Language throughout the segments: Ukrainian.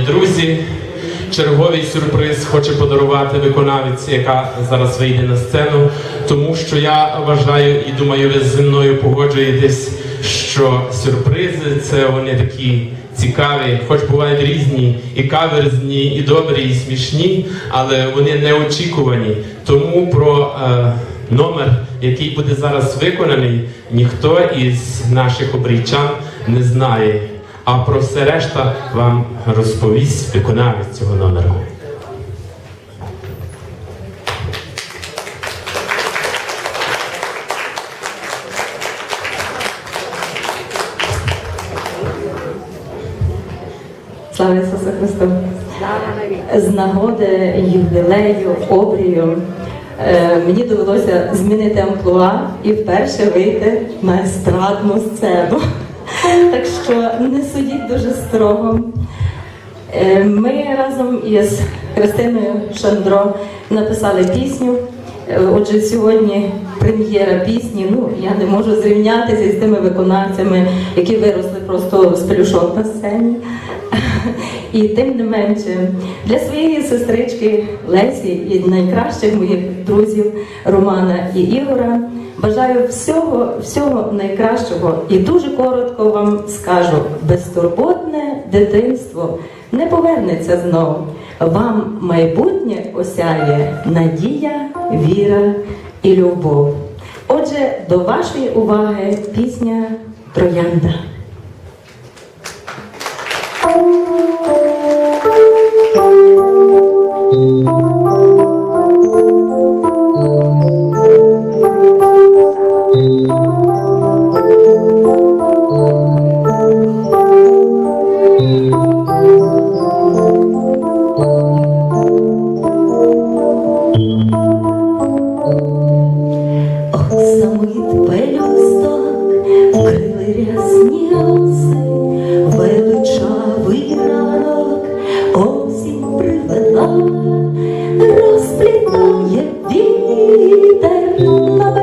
Друзі, черговий сюрприз хоче подарувати виконавець, яка зараз вийде на сцену, тому що я вважаю і думаю, ви зі мною погоджуєтесь, що сюрпризи це вони такі цікаві, хоч бувають різні, і каверзні, і добрі, і смішні, але вони неочікувані. Тому про е, номер, який буде зараз виконаний, ніхто із наших обрійчан не знає. А про все решта вам розповість виконавець цього номеру. Слава Ісусу Христу! З нагоди ювілею, обрію е, мені довелося змінити амплуа і вперше вийти на естрадну сцену. Так що не судіть дуже строго. Е, Ми разом із Христиною Шандро написали пісню. Е, Отже, сьогодні прем'єра пісні. Ну я не можу зрівнятися з тими виконавцями, які виросли просто з пелюшок на сцені. І тим не менше, для своєї сестрички Лесі і найкращих моїх друзів Романа і Ігора бажаю всього, всього найкращого і дуже коротко вам скажу: безтурботне дитинство не повернеться знову. Вам майбутнє осяє надія, віра і любов. Отже, до вашої уваги пісня Троянда. Величавий ранок, осінь привела, розплітає вітер на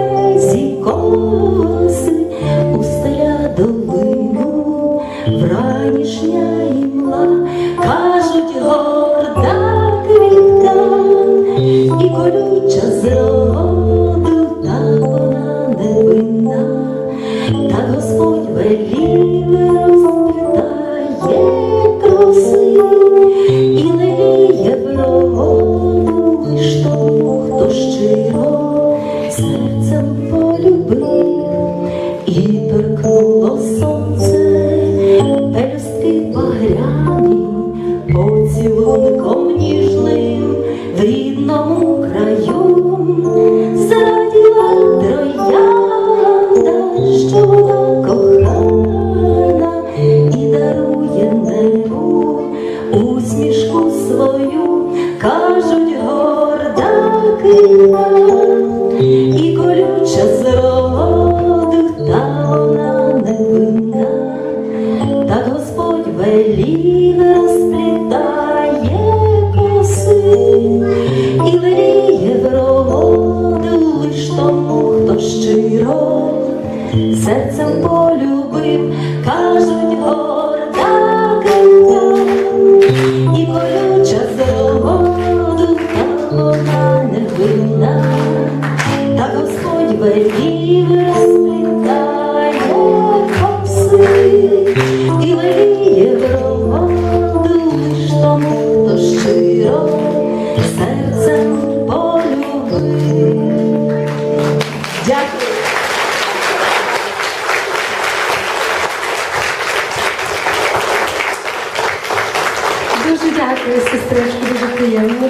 долину, вранішня імла, і торкнуло сонце, пелюстки багряні, поцілунком ніжним в рідному краю. Зараділа троянда, що вона кохана і дарує небу усмішку свою, кажуть горда невинна. Так Господь велів розплітає коси і веліє громаду лиш тому, хто щиро серцем полюбив. Дякую. Дуже дякую, сестричко, дуже приємно.